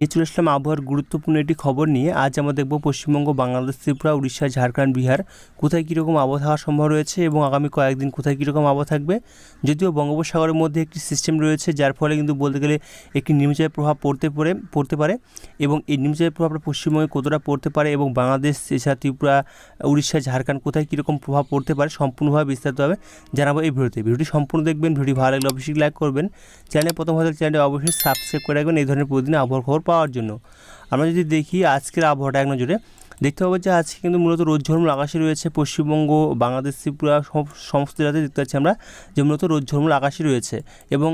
নিয়ে চলে আসলাম আবহাওয়ার গুরুত্বপূর্ণ একটি খবর নিয়ে আজ আমরা দেখব পশ্চিমবঙ্গ, বাংলাদেশ, ত্রিপুরা, উড়িষ্যা, ঝাড়খণ্ড, বিহার। কোথায় কীরকম আবহাওয়া সম্ভব রয়েছে এবং আগামী কয়েকদিন কোথায় কীরকম আবহাওয়া থাকবে? যদিও বঙ্গোপসাগরের মধ্যে একটি সিস্টেম রয়েছে, যার ফলে কিন্তু বলতে গেলে একটি নিম্নচাপের প্রভাব পড়তে পড়ে, পড়তে পারে এবং এই নিম্নচাপের প্রভাবটা পশ্চিমবঙ্গে কতটা পড়তে পারে এবং বাংলাদেশ, এছাড়া ত্রিপুরা, উড়িষ্যা, ঝাড়খণ্ড কোথায় কীরকম প্রভাব পড়তে পারে সম্পূর্ণভাবে বিস্তারিতভাবে জানাব এই ভিডিওতে। ভিডিওটি সম্পূর্ণ দেখবেন ভিডিও ভালো লাগলে অবশ্যই লাইক করবেন। চ্যানেলে প্রথম হলে চ্যানেলটি অবশ্যই সাবস্ক্রাইব করে রাখবেন। এই ধরনের প্রতিদিন আবহাওয়ার খবর পাওয়ার জন্য। আমরা যদি দেখি আজকের আবহাওয়াটা এক নজরে দেখতে পাবো যে আজকে কিন্তু মূলত রোদ ঝলমল আকাশে রয়েছে, পশ্চিমবঙ্গ, বাংলাদেশ, ত্রিপুরা, সম- সমস্ত জায়গাতে দেখতে পাচ্ছি আমরা যে মূলত রোদ ঝলমল আকাশই রয়েছে এবং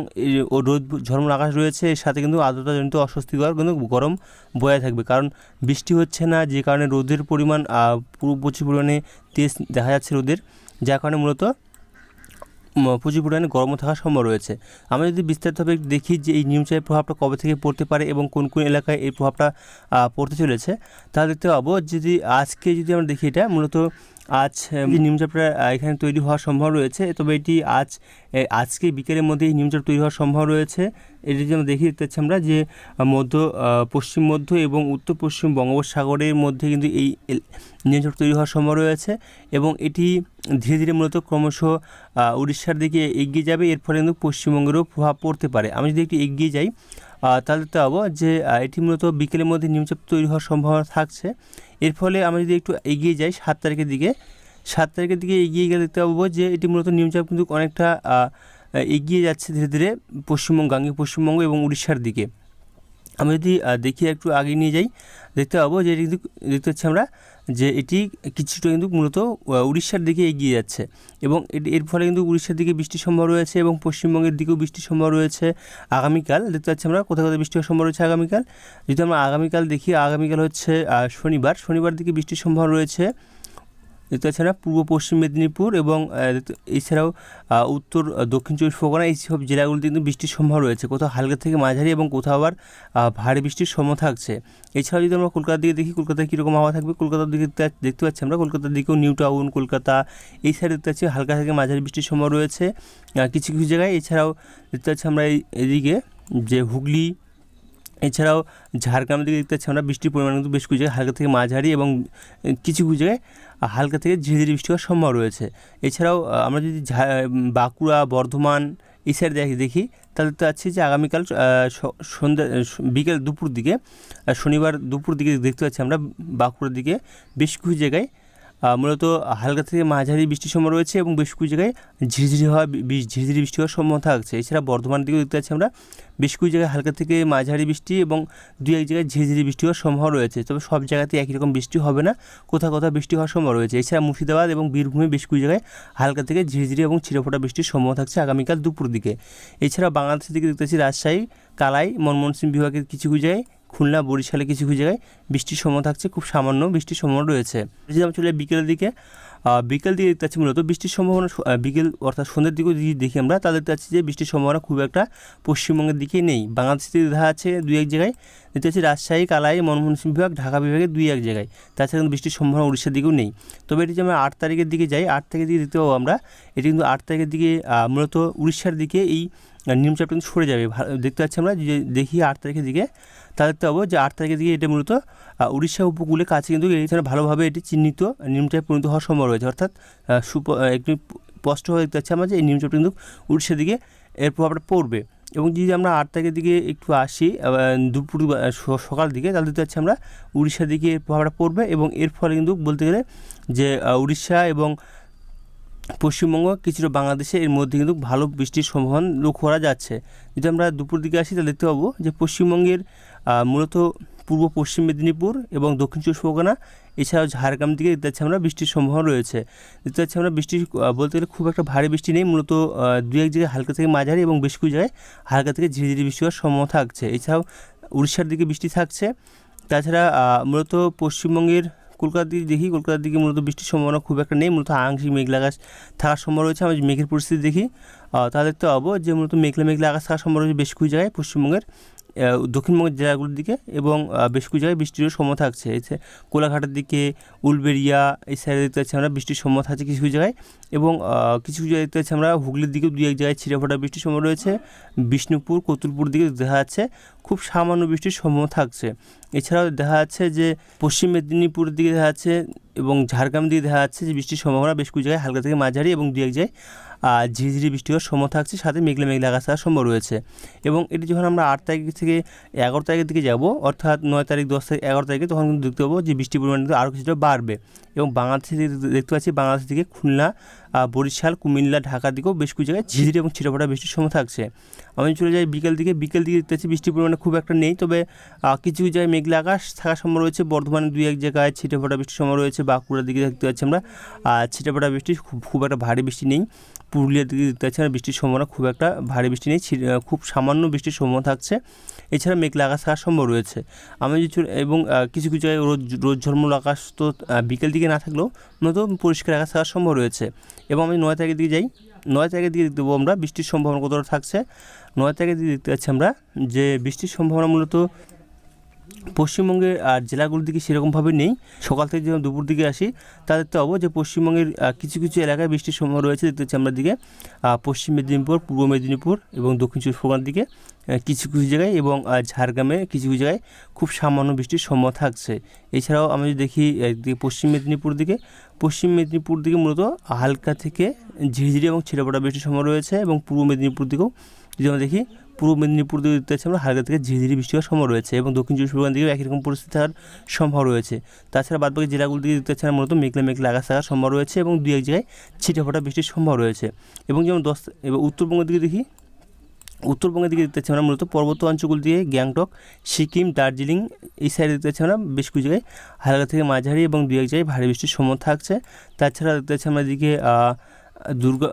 রোদ ঝলমল আকাশ রয়েছে, এর সাথে কিন্তু আর্দ্রতাজনিত অস্বস্তিকর কিন্তু গরম বয়ে থাকবে। কারণ বৃষ্টি হচ্ছে না, যে কারণে রোদের পরিমাণ প্রচুর পরিমাণে তেজ দেখা যাচ্ছে রোদের, যার কারণে মূলত প্রচুর পরিমাণে গরমও থাকার সম্ভব রয়েছে। আমরা যদি বিস্তারিতভাবে দেখি যে এই নিউচাপের প্রভাবটা কবে থেকে পড়তে পারে এবং কোন কোন এলাকায় এই প্রভাবটা পড়তে চলেছে, তাহলে দেখতে পাবো যদি আজকে যদি আমরা দেখি এটা, মূলত আজ নিউচাপটা এখানে তৈরি হওয়ার সম্ভব রয়েছে। তবে এটি আজ আজকে বিকেলের মধ্যে এই নিউচাপ তৈরি হওয়ার সম্ভব রয়েছে। এটি যদি আমরা দেখি দেখতে পাচ্ছি আমরা যে মধ্য পশ্চিম মধ্য এবং উত্তর পশ্চিম বঙ্গোপসাগরের মধ্যে কিন্তু এই নিউচাপ তৈরি হওয়ার সম্ভব রয়েছে এবং এটি ধীরে ধীরে মূলত ক্রমশ উড়িষ্যার দিকে এগিয়ে যাবে। এর ফলে কিন্তু পশ্চিমবঙ্গেরও প্রভাব পড়তে পারে। আমি যদি একটু এগিয়ে যাই তাহলে তো যে এটি মূলত বিকেলের মধ্যে নিম্নচাপ তৈরি হওয়ার সম্ভাবনা থাকছে এর ফলে আমরা যদি একটু এগিয়ে যাই সাত তারিখের দিকে, সাত তারিখের দিকে এগিয়ে গেলে দেখতে পাবো যে এটি মূলত নিম্নচাপ কিন্তু অনেকটা এগিয়ে যাচ্ছে ধীরে ধীরে পশ্চিমবঙ্গ, গাঙ্গে পশ্চিমবঙ্গ এবং উড়িষ্যার দিকে। আমরা যদি দেখি একটু আগে নিয়ে যাই, দেখতে পাবো যে দেখতে পাচ্ছি আমরা যে এটি কিছুটা কিন্তু মূলত উড়িষ্যার দিকে এগিয়ে যাচ্ছে। এবং এটি- এর ফলে কিন্তু উড়িষ্যার দিকে বৃষ্টির সম্ভব রয়েছে এবং পশ্চিমবঙ্গের দিকেও বৃষ্টির সম্ভব রয়েছে আগামীকাল। দেখতে পাচ্ছি আমরা কোথাও কোথাও বৃষ্টি সম্ভব রয়েছে আগামীকাল। যদি আমরা আগামীকাল দেখি, আগামীকাল হচ্ছে শনিবার। শনিবার দিকে বৃষ্টির সম্ভব রয়েছে। দেখতে পূর্ব পশ্চিম মেদিনীপুর এবং এছাড়াও উত্তর দক্ষিণ চব্বিশ পরগনা এই সব জেলাগুলিতে কিন্তু বৃষ্টির সম্ভব রয়েছে। কোথাও হালকা থেকে মাঝারি এবং কোথাও আবার ভারী বৃষ্টির সম্ভব থাকছে। এছাড়াও যদি আমরা কলকাতার দিকে দেখি, কলকাতায় কীরকম হাওয়া থাকবে? কলকাতার দিকে দেখতে- পাচ্ছি আমরা। কলকাতার দিকেও নিউ টাউন, কলকাতা, এই সাইডে দেখতে পাচ্ছি হালকা থেকে মাঝারি বৃষ্টির সম্ভব রয়েছে। কিছু কিছু জায়গায় এছাড়াও দেখতে পাচ্ছি আমরা এই, এদিকে যে হুগলি এছাড়াও ঝাড়গ্রামের দিকে দেখতে পাচ্ছি আমরা, বৃষ্টির পরিমাণ কিন্তু বেশ কিছু জায়গায়, হালকা থেকে মাঝারি এবং কিছু কিছু জায়গায় হালকা থেকে ধীরে ধীরে বৃষ্টি হওয়ার সম্ভব রয়েছে। এছাড়াও আমরা যদি বাঁকুড়া, বর্ধমান এই সাইডে দেখি, তাহলে তো পাচ্ছি যে আগামীকাল সন্ধ্যা বিকেল দুপুর দিকে শনিবার দুপুর দিকে দেখতে পাচ্ছি আমরা, বাঁকুড়ার দিকে বেশ কিছু জায়গায় মূলত হালকা থেকে মাঝারি বৃষ্টির সম্ভব রয়েছে এবং বেশ কিছু জায়গায় ঝিরিঝিরি হওয়া ঝিরিঝিরি বৃষ্টি হওয়ার সম্ভাবনা থাকছে। এছাড়া বর্ধমানের দিকেও দেখতে পাচ্ছি আমরা বেশ কিছু জায়গায় হালকা থেকে মাঝারি বৃষ্টি এবং দু, এক জায়গায় ঝিরিঝিরি বৃষ্টি হওয়ার সম্ভাবনা রয়েছে। তবে সব জায়গাতে একই রকম বৃষ্টি হবে না, কোথাও কোথাও বৃষ্টি হওয়ার সম্ভাবনা রয়েছে। এছাড়া মুর্শিদাবাদ এবং বীরভূমে বেশ কিছু জায়গায় হালকা থেকে ঝিরিঝিরি এবং ছিটেফোঁটা বৃষ্টির সম্ভাবনা থাকছে আগামীকাল দুপুর দিকে। এছাড়া বাংলাদেশের দিকে দেখতে পাচ্ছি রাজশাহী, কালাই ময়মনসিংহ বিভাগের কিছু কিছু জায়গায় খুলনা, বরিশালে কিছু কিছু জায়গায় বৃষ্টির সম্ভাবনা থাকছে, খুব সামান্য বৃষ্টির সম্ভাবনা রয়েছে। যদি আমরা চলে বিকেলের দিকে। বিকেল দিকে দেখতে পাচ্ছি মূলত বৃষ্টির সম্ভাবনা বিকেল অর্থাৎ সন্ধ্যের দিকেও যদি দেখি আমরা তাহলে দেখতে পাচ্ছি যে বৃষ্টির সম্ভাবনা খুব একটা পশ্চিমবঙ্গের দিকে নেই। বাংলাদেশের দিকে দেখা আছে দুই এক জায়গায় দেখতে পাচ্ছি রাজশাহী কালাই ময়মনসিংহ বিভাগ ঢাকা বিভাগে দুই এক জায়গায়। তাছাড়া কিন্তু বৃষ্টির সম্ভাবনা উড়িষ্যার দিকেও নেই। তবে এটি যে আমরা আট তারিখের দিকে যাই আট তারিখের দিকে দেখতে পাবো আমরা এটি কিন্তু আট তারিখের দিকে মূলত উড়িষ্যার দিকে এই আহ, নিম্নচাপটা কিন্তু সরে যাবে। দেখতে পাচ্ছি আমরা যে দেখি আট তারিখের দিকে তাহলে দেখতে পাবো যে আট তারিখের দিকে এটা মূলত উড়িষ্যা উপকূলের কাছে কিন্তু এখানে ভালোভাবে এটি চিহ্নিত নিম্নচাপে পরিণত হওয়ার সম্ভব রয়েছে অর্থাৎ সুপ একটু স্পষ্টভাবে দেখতে পাচ্ছি আমরা যে এই নিম্নচাপটা কিন্তু উড়িষ্যার দিকে, এর প্রভাবটা পড়বে। এবং যদি আমরা আট তারিখের দিকে একটু আসি দুপুর সকাল দিকে, তাহলে দেখতে পাচ্ছি আমরা উড়িষ্যার দিকে এর প্রভাবটা পড়বে এবং এর ফলে কিন্তু বলতে গেলে যে উড়িষ্যা এবং পশ্চিমবঙ্গ কিছুটা বাংলাদেশে এর মধ্যে কিন্তু ভালো বৃষ্টির সম্ভাবনা লক্ষ্য করা যাচ্ছে। যদি আমরা দুপুর দিকে আসি, তাহলে দেখতে পাবো যে পশ্চিমবঙ্গের মূলত পূর্ব পশ্চিম মেদিনীপুর এবং দক্ষিণ চব্বিশ পরগনা, এছাড়াও ঝাড়গ্রাম দিকে দেখতে পাচ্ছি আমরা বৃষ্টির সম্ভাবনা রয়েছে। দেখতে পাচ্ছি আমরা বৃষ্টি বলতে গেলে খুব একটা ভারী বৃষ্টি নেই, মূলত দু এক জায়গায় হালকা থেকে মাঝারি এবং বেশ কিছু জায়গায় হালকা থেকে ধীরে ধীরে বৃষ্টি হওয়ার সম্ভাবনা থাকছে। এছাড়াও উড়িষ্যার দিকে বৃষ্টি থাকছে। তাছাড়া মূলত পশ্চিমবঙ্গের কলকাতার দিকে দেখি, কলকাতার দিকে মূলত বৃষ্টির সম্ভাবনা খুব একটা নেই, মূলত আংশিক মেঘলা আকাশ থাকার সম্ভাবনা রয়েছে। আমরা মেঘের পরিস্থিতি দেখি। তাহলে দেখতে পাবো যে মূলত মেঘলা মেঘলা আকাশ থাকার সম্ভাবনা রয়েছে বেশ কিছু জায়গায় পশ্চিমবঙ্গের। দক্ষিণবঙ্গের জেলাগুলির দিকে এবং বেশ কিছু জায়গায় বৃষ্টিরও সম্ভাবনা থাকছে। কোলাঘাটের দিকে, উলবেড়িয়া, এই সাইডে দেখতে পাচ্ছি আমরা বৃষ্টির সম্ভাবনা থাকছে কিছু কিছু জায়গায় এবং কিছু কিছু জায়গায় দেখতে পাচ্ছি আমরা হুগলির দিকেও দু এক জায়গায় ছিঁড়ে বৃষ্টির সম্ভাবনা রয়েছে। বিষ্ণুপুর, কতুলপুর দিকে দেখা যাচ্ছে খুব সামান্য বৃষ্টির সম্ভাবনা থাকছে। এছাড়াও দেখা যাচ্ছে যে পশ্চিম মেদিনীপুরের দিকে দেখা যাচ্ছে এবং ঝাড়গ্রাম দিয়ে দেখা যাচ্ছে যে বৃষ্টির সম্ভাবনা বেশ কিছু জায়গায় হালকা থেকে মাঝারি এবং দু এক জায়গায় ঝিঝিরি বৃষ্টি হওয়ার সময় থাকছে, সাথে মেঘলা মেঘলা আকাশ থাকার সম্ভব রয়েছে। এবং এটি যখন আমরা আট তারিখ থেকে এগারো তারিখের দিকে যাব, অর্থাৎ নয় তারিখ, দশ তারিখ, এগারো তারিখে, তখন কিন্তু দেখতে পাবো যে বৃষ্টির পরিমাণ কিন্তু আরও কিছুটা বাড়বে। এবং বাংলাদেশে দেখতে পাচ্ছি বাংলাদেশ থেকে খুলনা বরিশাল, কুমিল্লা, ঢাকা দিকেও বেশ কিছু জায়গায় ঝিঝিরি এবং ছিটাফোটা বৃষ্টির সময় থাকছে। আমি চলে যাই বিকেল দিকে। বিকেল দিকে দেখতে পাচ্ছি বৃষ্টির পরিমাণে খুব একটা নেই, তবে কিছু কিছু জায়গায় মেঘলা আকাশ থাকার সম্ভব রয়েছে। বর্ধমানে দুই এক জায়গায় ছিটেফোটা বৃষ্টির সময় রয়েছে। বাঁকুড়ার দিকে দেখতে পাচ্ছি আমরা। আর ছিটেফোঁটা বৃষ্টি খুব খুব একটা ভারী বৃষ্টি নেই। পুরুলিয়ার দিকে আমরা বৃষ্টির সম্ভাবনা খুব একটা ভারী বৃষ্টি নেই খুব সামান্য বৃষ্টির সম্ভাবনা থাকছে। এছাড়া মেঘলা আকাশ থাকার সম্ভব রয়েছে। আমি যদি এবং কিছু কিছু জায়গায় রোদ রোদ ঝলমল আকাশ তো বিকেল দিকে না থাকলেও নতুন পরিষ্কার আকাশ থাকার সম্ভব রয়েছে। এবং আমি নয় তারিখের দিকে যাই নয় তারিখের দিকে দেখতে আমরা বৃষ্টির সম্ভাবনা কতটা থাকছে। নয় তারিখের দিকে দেখতে পাচ্ছি আমরা যে বৃষ্টির সম্ভাবনা মূলত পশ্চিমবঙ্গের আর জেলাগুলোর দিকে সেরকমভাবে নেই। সকাল থেকে যখন দুপুর দিকে আসি তা দেখতে পাবো যে পশ্চিমবঙ্গের কিছু কিছু এলাকায় বৃষ্টির সম্ভাবনা রয়েছে, দেখতে পাচ্ছি আমরা দিকে পশ্চিম মেদিনীপুর, পূর্ব মেদিনীপুর এবং দক্ষিণ চব্বিশ পরগনার দিকে কিছু কিছু জায়গায় এবং ঝাড়গ্রামে কিছু কিছু জায়গায় খুব সামান্য বৃষ্টির সম্ভাবনা থাকছে। এছাড়াও আমি যদি দেখি পশ্চিম মেদিনীপুর দিকে, পশ্চিম মেদিনীপুর দিকে মূলত হালকা থেকে ঝিরিঝিরি এবং ছিটেফোঁটা বৃষ্টির সম্ভাবনা রয়েছে এবং পূর্ব মেদিনীপুর দিকেও যদি আমরা দেখি পূর্ব মেদিনীপুর পাচ্ছি আমরা, হালকা থেকে ঝিরিঝিরি বৃষ্টি হওয়ার সম্ভব রয়েছে এবং দক্ষিণ চব্বিশ পরগনার দিকেও একই রকম পরিস্থিতি থাকার সম্ভব রয়েছে। তাছাড়া বাদবাকি জেলাগুলো দিকে দেখতে পাচ্ছি মূলত মেঘলা মেঘলা আকাশ থাকার সম্ভব রয়েছে এবং দু এক জায়গায় ছিটেফোঁটা বৃষ্টির সম্ভব রয়েছে। এবং যেমন দশ এবং উত্তরবঙ্গের দিকে দেখি, উত্তরবঙ্গের দিকে দেখতে পাচ্ছি আমরা, মূলত পর্বত অঞ্চলগুলো দিয়ে গ্যাংটক, সিকিম, দার্জিলিং, এই সাইডে দেখতে পাচ্ছি আমরা বেশ কিছু জায়গায় হালকা থেকে মাঝারি এবং দু এক জায়গায় ভারী বৃষ্টির সম্ভাবনা থাকছে। তাছাড়া দেখতে পাচ্ছি আমরা এদিকে দুর্গা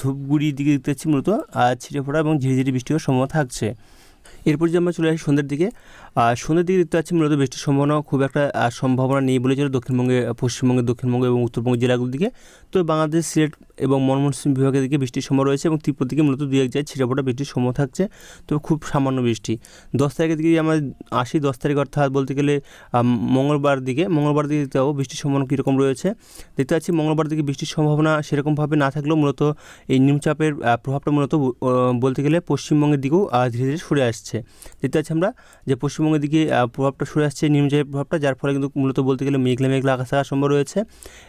ধূপগুড়ির দিকে দেখতে পাচ্ছি মূলত ছিটে ফোটা এবং ঝিরিঝিরি বৃষ্টি হওয়ার সম্ভাবনা থাকছে। এরপর যদি আমরা চলে আসি সন্ধ্যের দিকে সন্ধ্যের দিকে দেখতে পাচ্ছি মূলত বৃষ্টির সম্ভাবনা খুব একটা সম্ভাবনা নেই বলে চলে দক্ষিণবঙ্গে, পশ্চিমবঙ্গে, দক্ষিণবঙ্গ এবং উত্তরবঙ্গ জেলাগুলোর দিকে। তো বাংলাদেশ, সিলেট এবং মনমোহন বিভাগের দিকে বৃষ্টির সম্ভাবনা রয়েছে এবং ত্রিপুর দিকে মূলত দুই এক জায়গায় ছিটেফোঁটা বৃষ্টির সম্ভাবনা থাকছে। তবে খুব সামান্য বৃষ্টি। দশ তারিখের দিকে আমরা আসি, দশ তারিখ অর্থাৎ বলতে গেলে মঙ্গলবার দিকে মঙ্গলবার দিকে দেখতে পাবো বৃষ্টির সম্ভাবনা কীরকম রয়েছে। দেখতে পাচ্ছি মঙ্গলবার দিকে বৃষ্টির সম্ভাবনা সেরকমভাবে না থাকলেও মূলত এই নিম্নচাপের প্রভাবটা মূলত বলতে গেলে পশ্চিমবঙ্গের দিকেও ধীরে ধীরে সরে আসছে। দেখতে পাচ্ছি আমরা যে পশ্চিমবঙ্গের দিকে প্রভাবটা সরে আসছে, নিম্নচাপের প্রভাবটা, যার ফলে কিন্তু মূলত বলতে গেলে মেঘলা মেঘলা আকাশ থাকার সম্ভব রয়েছে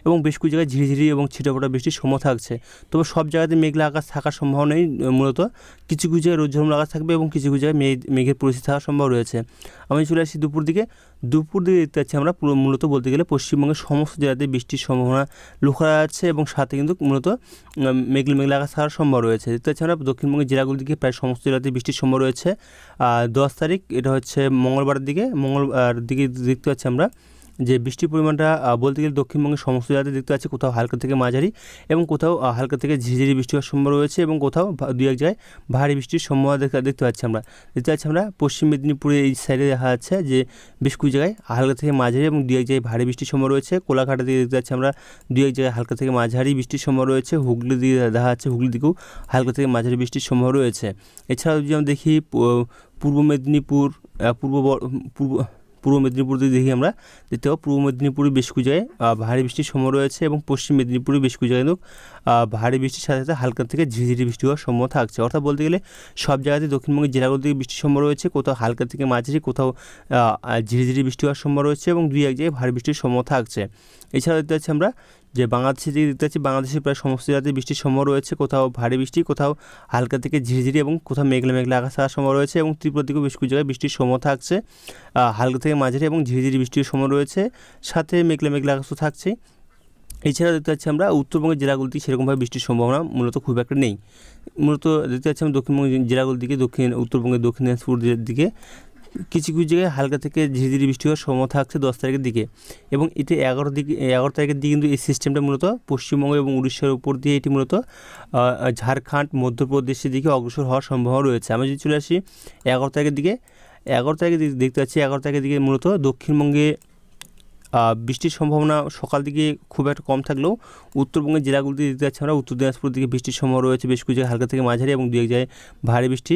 এবং বেশ কিছু জায়গায় ঝিরিঝিরি এবং ছিটাফোটা বৃষ্টির সময় থাকছে। তবে সব জায়গাতে মেঘলা আকাশ থাকার সম্ভাবনাই মূলত কিছু কিছু জায়গায় রোদ ঝলমল আকাশ থাকবে এবং কিছু কিছু জায়গায় মেঘ, মেঘের পরিস্থিতি থাকার সম্ভব রয়েছে। আমি চলে আসি দুপুর দিকে। দুপুর দিকে দেখতে পাচ্ছি আমরা পুরো মূলত বলতে গেলে পশ্চিমবঙ্গের সমস্ত জেলাতে বৃষ্টির সম্ভাবনা করা যাচ্ছে এবং সাথে কিন্তু মূলত মেঘল মেঘলা আকাশ থাকার সম্ভব রয়েছে। দেখতে পাচ্ছি আমরা দক্ষিণবঙ্গের জেলাগুলির দিকে প্রায় সমস্ত জেলাতে বৃষ্টির সম্ভব রয়েছে। আর দশ তারিখ, এটা হচ্ছে মঙ্গলবারের দিকে, মঙ্গলবার দিকে দেখতে পাচ্ছি আমরা যে বৃষ্টির পরিমাণটা বলতে গেলে দক্ষিণবঙ্গের সমস্ত জায়গাতে দেখতে পাচ্ছি, কোথাও হালকা থেকে মাঝারি এবং কোথাও হালকা থেকে ঝিঝিরি বৃষ্টি হওয়ার সম্ভব রয়েছে এবং কোথাও দু এক জায়গায় ভারী বৃষ্টির সম্ভাবনা দেখা, দেখতে পাচ্ছি আমরা। দেখতে পাচ্ছি আমরা পশ্চিম মেদিনীপুরে এই সাইডে দেখা যাচ্ছে যে বেশ কিছু জায়গায় হালকা থেকে মাঝারি এবং দু এক জায়গায় ভারী বৃষ্টির সম্ভাবনা রয়েছে। কোলাঘাটের দিকে দেখতে পাচ্ছি আমরা দু এক জায়গায় হালকা থেকে মাঝারি বৃষ্টির সম্ভাবনা রয়েছে। হুগলি দিকে দেখা যাচ্ছে হুগলি দিকেও হালকা থেকে মাঝারি বৃষ্টির সম্ভাবনা রয়েছে। এছাড়াও যদি আমরা দেখি পূর্ব মেদিনীপুর পূর্ব পূর্ব পূর্ব মেদিনীপুর যদি দেখি আমরা। দেখতে পাবো পূর্ব মেদিনীপুরে বেশ কিছু জায়গায় ভারী বৃষ্টির সময় রয়েছে এবং পশ্চিম মেদিনীপুরে বেশ কিছু জায়গায় ভারী বৃষ্টির সাথে সাথে হালকা থেকে ঝিরিঝিরি বৃষ্টি হওয়ার সম্ভাবনা থাকছে। অর্থাৎ বলতে গেলে সব জায়গাতে দক্ষিণবঙ্গের জেলাগুলো থেকে বৃষ্টির সম্ভাবনা রয়েছে, কোথাও হালকা থেকে মাঝারি, কোথাও ঝিরিঝিরি বৃষ্টি হওয়ার সম্ভব রয়েছে এবং দুই এক জায়গায় ভারী বৃষ্টির সম্ভাবনা থাকছে। এছাড়াও দেখতে পাচ্ছি আমরা যে বাংলাদেশে দিকে দেখতে পাচ্ছি বাংলাদেশে প্রায় সমস্ত জায়গাতে বৃষ্টির সম্ভাবনা রয়েছে। কোথাও ভারী বৃষ্টি, কোথাও হালকা থেকে ঝিরিঝিরি এবং কোথাও মেঘলা মেঘলা আকাশ থাকার সম্ভাবনা রয়েছে এবং ত্রিপুরা দিকেও বেশ কিছু জায়গায় বৃষ্টির সম্ভাবনা থাকছে। হালকা থেকে মাঝারি এবং ঝিরিঝিরি বৃষ্টির সম্ভাবনা রয়েছে। সাথে মেঘলা মেঘলা আকাশও থাকছে। এছাড়া দেখতে পাচ্ছি আমরা উত্তরবঙ্গের জেলাগুলিতে সেরকমভাবে বৃষ্টির সম্ভাবনা মূলত খুব একটা নেই। মূলত দেখতে পাচ্ছি আমরা দক্ষিণবঙ্গের জেলাগুলির দিকে, দক্ষিণ, উত্তরবঙ্গের দক্ষিণ দিনাজপুর দিকে কিছু কিছু জায়গায় হালকা থেকে ঝিরিঝিরি বৃষ্টি হওয়ার সম্ভাবনা থাকছে দশ তারিখের দিকে এবং এটি এগারো দিকে, এগারো তারিখের দিকে কিন্তু এই সিস্টেমটা মূলত পশ্চিমবঙ্গ এবং উড়িষ্যার উপর দিয়ে এটি মূলত ঝাড়খণ্ড, মধ্যপ্রদেশের দিকে অগ্রসর হওয়ার সম্ভাবনা রয়েছে। আমি যদি চলে আসি এগারো তারিখের দিকে, এগারো তারিখের দিকে দেখতে পাচ্ছি এগারো তারিখের দিকে মূলত দক্ষিণবঙ্গে বৃষ্টির সম্ভাবনা সকাল দিকে খুব একটা কম থাকলেও উত্তরবঙ্গের জেলাগুলিতে দেখতে পাচ্ছি আমরা, উত্তর দিনাজপুর দিকে বৃষ্টির সম্ভাবনা রয়েছে বেশ কিছু জায়গায় হালকা থেকে মাঝারি এবং দু এক জায়গায় ভারী বৃষ্টি।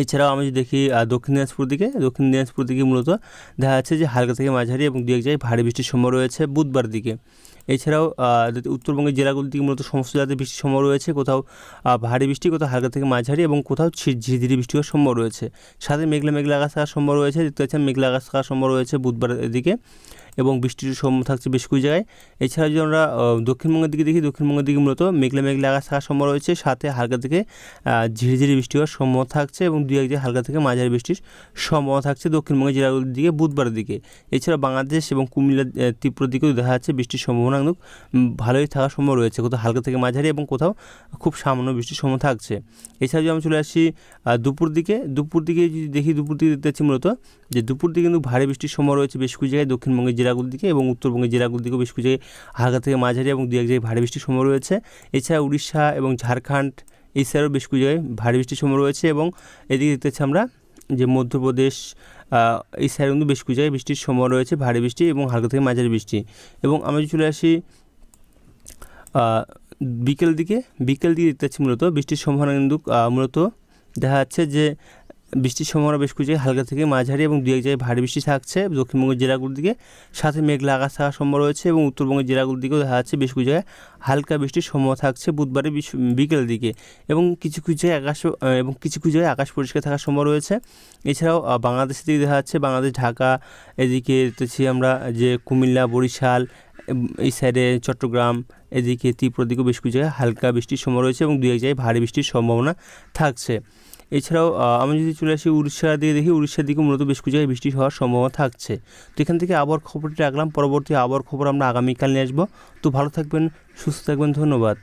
এছাড়াও আমি যদি দেখি দক্ষিণ দিনাজপুর দিকে, দক্ষিণ দিনাজপুর দিকে মূলত দেখা যাচ্ছে যে হালকা থেকে মাঝারি এবং দু এক জায়গায় ভারী বৃষ্টির সম্ভাবনা রয়েছে বুধবার দিকে। এছাড়াও উত্তরবঙ্গের জেলাগুলির দিকে মূলত সমস্ত জায়গাতে বৃষ্টির সম্ভাবনা রয়েছে, কোথাও ভারী বৃষ্টি, কোথাও হালকা থেকে মাঝারি এবং কোথাও ঝিরিঝিরি বৃষ্টি হওয়ার সম্ভব রয়েছে। সাথে মেঘলা মেঘলা আকাশ থাকার সম্ভব রয়েছে, দেখতে পাচ্ছেন মেঘলা আকাশ থাকার সম্ভব রয়েছে বুধবার দিকে। এবং বৃষ্টির সম্ভব থাকছে বেশ কিছু জায়গায়। এছাড়া যদি আমরা দক্ষিণবঙ্গের দিকে দেখি, দক্ষিণবঙ্গের দিকে মূলত মেঘলা মেঘলা আকাশ থাকার সম্ভব রয়েছে। সাথে হালকা থেকে ঝিরিঝিরি বৃষ্টি হওয়ার সম্ভাবনা থাকছে এবং দুই এক জায়গায় হালকা থেকে মাঝারি বৃষ্টির সম্ভাবনা থাকছে দক্ষিণবঙ্গের জেলাগুলির দিকে, বুধবারের দিকে। এছাড়া বাংলাদেশ এবং কুমিল্লা তীব্র দিকেও দেখা যাচ্ছে বৃষ্টির সম্ভাবনা কিন্তু ভালোই থাকার সম্ভব রয়েছে। কোথাও হালকা থেকে মাঝারি এবং কোথাও খুব সামান্য বৃষ্টির সম্ভাবনা থাকছে। এছাড়া যদি আমি চলে আসি দুপুর দিকে দুপুর দিকে যদি দেখি, দুপুর দিকে দেখতে মূলত যে দুপুর দিকে কিন্তু ভারী বৃষ্টির সম্ভাবনা রয়েছে বেশ কিছু জায়গায় দক্ষিণবঙ্গের জেলাগুলির দিকে এবং উত্তরবঙ্গের জেলাগুলির দিকেও বেশ কিছু জায়গায় হালকা থেকে মাঝারি এবং দু এক জায়গায় ভারী বৃষ্টির সময় রয়েছে। এছাড়া উড়িষ্যা এবং ঝাড়খণ্ড, এই সাইডেও বেশ কিছু জায়গায় ভারী বৃষ্টির সম্ভাবনা রয়েছে এবং এদিকে দেখতে পাচ্ছি আমরা যে মধ্যপ্রদেশ এই সাইডে কিন্তু বেশ কিছু জায়গায় বৃষ্টির সম্ভাবনা রয়েছে, ভারী বৃষ্টি এবং হালকা থেকে মাঝারি বৃষ্টি। এবং আমি যদি চলে আসি বিকেল দিকে বিকেল দিকে দেখতে পাচ্ছি মূলত বৃষ্টির সম্ভাবনা কিন্তু মূলত দেখা যাচ্ছে যে বৃষ্টির সম্ভাবনা বেশ কিছু জায়গায় হালকা থেকে মাঝারি এবং দু এক জায়গায় ভারী বৃষ্টি থাকছে। দক্ষিণবঙ্গের জেলাগুলোর দিকে সাথে মেঘলা আকাশ থাকার সম্ভব রয়েছে এবং উত্তরবঙ্গের জেলাগুলোর দিকেও দেখা যাচ্ছে বেশ কিছু জায়গায় হালকা বৃষ্টির সম্ভাবনা থাকছে বুধবারে বিকেলের দিকে এবং কিছু কিছু জায়গায় আকাশ এবং কিছু কিছু জায়গায় আকাশ পরিষ্কার থাকার সম্ভব রয়েছে। এছাড়াও বাংলাদেশের দিকে দেখা যাচ্ছে বাংলাদেশ, ঢাকা, এদিকে আমরা যে কুমিল্লা, বরিশাল এই সাইডে চট্টগ্রাম, এদিকে ত্রিপুরার দিকেও বেশ কিছু জায়গায় হালকা বৃষ্টির সম্ভাবনা রয়েছে এবং দু এক জায়গায় ভারী বৃষ্টির সম্ভাবনা থাকছে। এছাড়াও আমি যদি চলে আসি উড়িষ্যার দিকে দেখি, উড়িষ্যার দিকে মূলত বেশ কিছু জায়গায় বৃষ্টি হওয়ার সম্ভাবনা থাকছে। তো এখান থেকে আবার খবরটি রাখলাম। পরবর্তী আবার খবর আমরা আগামীকাল নিয়ে আসব। তো ভালো থাকবেন, সুস্থ থাকবেন, ধন্যবাদ।